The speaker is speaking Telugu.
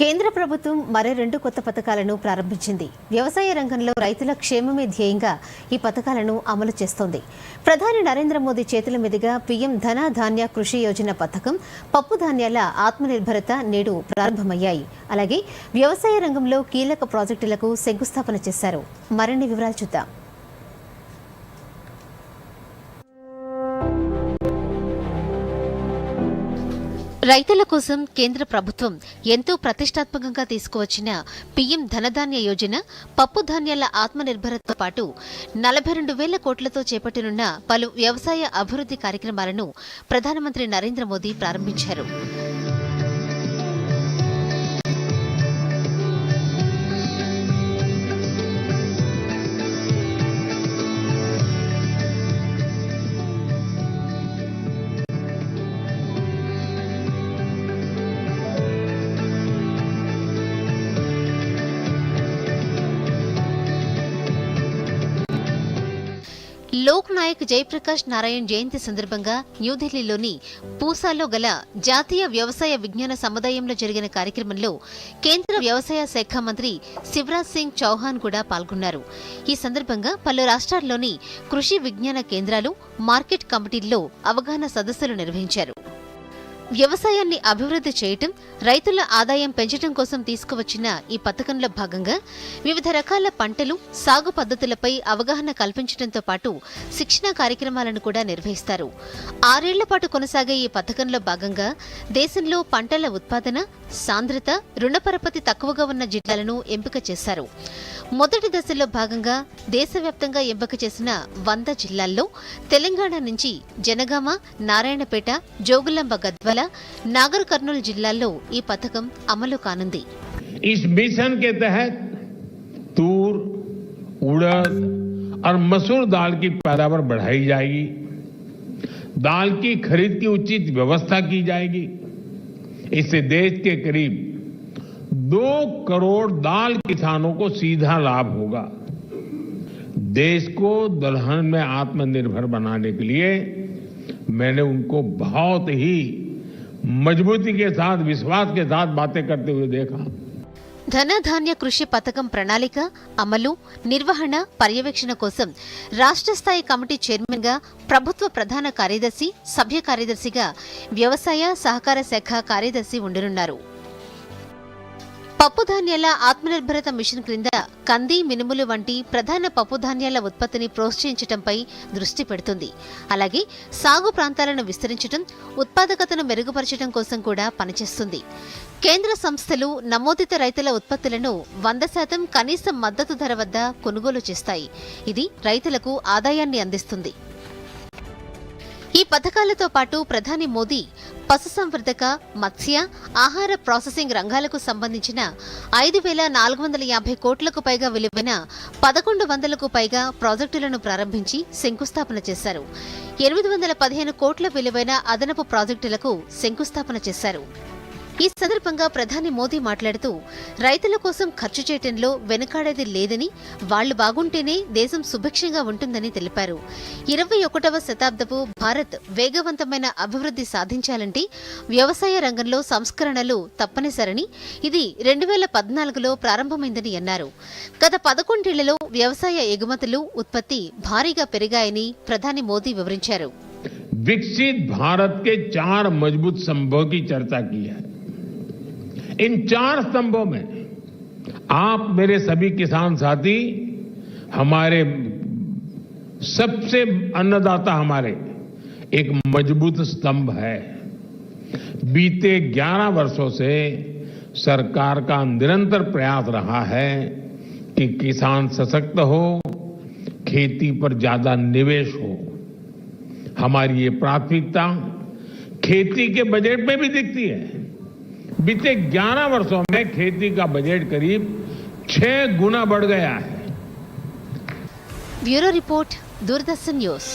కేంద్ర ప్రభుత్వం మరో రెండు కొత్త పథకాలను ప్రారంభించింది. వ్యవసాయ రంగంలో రైతుల క్షేమమే ధ్యేయంగా ఈ పథకాలను అమలు చేస్తోంది. ప్రధాని నరేంద్ర మోదీ చేతుల మీదుగా పీఎం ధన ధాన్య కృషి యోజన పథకం పప్పు ధాన్యాల ఆత్మనిర్భరత నేడు ప్రారంభమయ్యాయి. అలాగే వ్యవసాయ రంగంలో కీలక ప్రాజెక్టులకు శంకుస్థాపన చేశారు. మరిన్ని వివరాలు చూద్దాం. రైతుల కోసం కేంద్ర ప్రభుత్వం ఎంతో ప్రతిష్టాత్మకంగా తీసుకువచ్చిన పీఎం ధనధాన్య యోజన పప్పు ధాన్యాల పాటు నలభై రెండు వేల కోట్లతో చేపట్టనున్న పలు వ్యవసాయ అభివృద్ధి కార్యక్రమాలను ప్రధానమంత్రి నరేంద్ర మోదీ ప్రారంభించారు. లోక్ నాయక్ జయప్రకాష్ నారాయణ్ జయంతి సందర్భంగా న్యూఢిల్లీలోని పూసాలో గల జాతీయ వ్యవసాయ విజ్ఞాన సముదాయంలో జరిగిన కార్యక్రమంలో కేంద్ర వ్యవసాయ శాఖ మంత్రి శివరాజ్ సింగ్ చౌహాన్ కూడా పాల్గొన్నారు. ఈ సందర్భంగా పలు రాష్ట్రాల్లోని కృషి విజ్ఞాన కేంద్రాలు మార్కెట్ కమిటీల్లో అవగాహన సదస్సులు నిర్వహించారు. వ్యవసాయాన్ని అభివృద్ధి చేయటం రైతుల ఆదాయం పెంచడం కోసం తీసుకువచ్చిన ఈ పథకంలో భాగంగా వివిధ రకాల పంటలు సాగు పద్ధతులపై అవగాహన కల్పించడంతో పాటు శిక్షణా కార్యక్రమాలను కూడా నిర్వహిస్తారు. ఆరేళ్ళ పాటు కొనసాగే ఈ పథకంలో భాగంగా దేశంలో పంటల ఉత్పాదన సాంద్రత రుణపరపతి తక్కువగా ఉన్న జిల్లాలను ఎంపిక చేశారు. మొదటి దశలో భాగంగా దేశవ్యాప్తంగా ఎంపిక చేసిన వంద జిల్లాల్లో తెలంగాణ నుంచి జనగామ నారాయణపేట జోగులాంబ గద్వాల నాగర్ కర్నూలు జిల్లాల్లో ఈ పథకం అమలు కానుంది इस मिशन के तहत तूर उड़द और मसूर दाल की पैदावार बढ़ाई जाएगी दाल की खरीद की उचित व्यवस्था की जाएगी इससे देश के करीब दो करोड़ दाल किसानों को सीधा लाभ होगा देश को दलहन में आत्मनिर्भर बनाने के लिए मैंने उनको बहुत ही मजबूती के साथ विश्वास के साथ बातें करते हुए देखा ధనధాన్య కృషి పథకం ప్రణాళిక అమలు నిర్వహణ పర్యవేక్షణ కోసం రాష్ట్ర స్థాయి కమిటీ చైర్మన్ గా ప్రభుత్వ ప్రధాన కార్యదర్శి సభ్య కార్యదర్శిగా వ్యవసాయ సహకార శాఖ కార్యదర్శి ఉండనున్నారు పప్పు ధాన్యాల ఆత్మనిర్భరత మిషన్ క్రింద కంది మినుములు వంటి ప్రధాన పప్పుధాన్యాల ఉత్పత్తిని ప్రోత్సహించడంపై దృష్టి పెడుతుంది. అలాగే సాగు ప్రాంతాలను విస్తరించడం ఉత్పాదకతను మెరుగుపరచడం కోసం కూడా పనిచేస్తుంది. కేంద్ర సంస్థలు నమోదిత రైతుల ఉత్పత్తులను వంద శాతం కనీస మద్దతు ధర వద్ద కొనుగోలు చేస్తాయి. ఇది రైతులకు ఆదాయాన్ని అందిస్తుంది. ఈ పథకాలతో పాటు ప్రధాని మోదీ పశుసంవర్ధక మత్స్య ఆహార ప్రాసెసింగ్ రంగాలకు సంబంధించిన ఐదు వేల నాలుగు వందల యాభై కోట్లకు పైగా విలువైన పదకొండు వందలకు పైగా ప్రాజెక్టులను ప్రారంభించి శంకుస్థాపన చేశారు. ఎనిమిది వందల పదిహేను కోట్ల విలువైన అదనపు ప్రాజెక్టులకు శంకుస్థాపన చేశారు. ఈ సందర్భంగా ప్రధాని మోదీ మాట్లాడుతూ రైతుల కోసం ఖర్చు చేయటంలో వెనుకాడేది లేదని వాళ్లు బాగుంటేనే దేశం సుభిక్షంగా ఉంటుందని తెలిపారు ఇరవై ఒకటవ శతాబ్దపు భారత్ వేగవంతమైన అభివృద్ధి సాధించాలంటే వ్యవసాయ రంగంలో సంస్కరణలు తప్పనిసరని ఇది రెండు వేల పద్నాలుగులో ప్రారంభమైందని అన్నారు గత పదకొండేళ్లలో వ్యవసాయ ఎగుమతులు ఉత్పత్తి భారీగా పెరిగాయని ప్రధాని మోదీ వివరించారు विकसित भारत के चार मजबूत स्तंभों की चर्चा की है इन चार स्तंभों में आप मेरे सभी किसान साथी, हमारे सबसे अन्नदाता हमारे एक मज़बूत स्तंभ है। बीते 11 वर्षों से सरकार का निरंतर प्रयास रहा है कि किसान सशक्त हो, खेती पर ज़्यादा निवेश हो। हमारी ये प्राथमिकता खेती के बजट में भी दिखती है। बीते 11 वर्षों में खेती का बजट करीब छह गुना बढ़ गया है। Bureau report, Doordarshan news.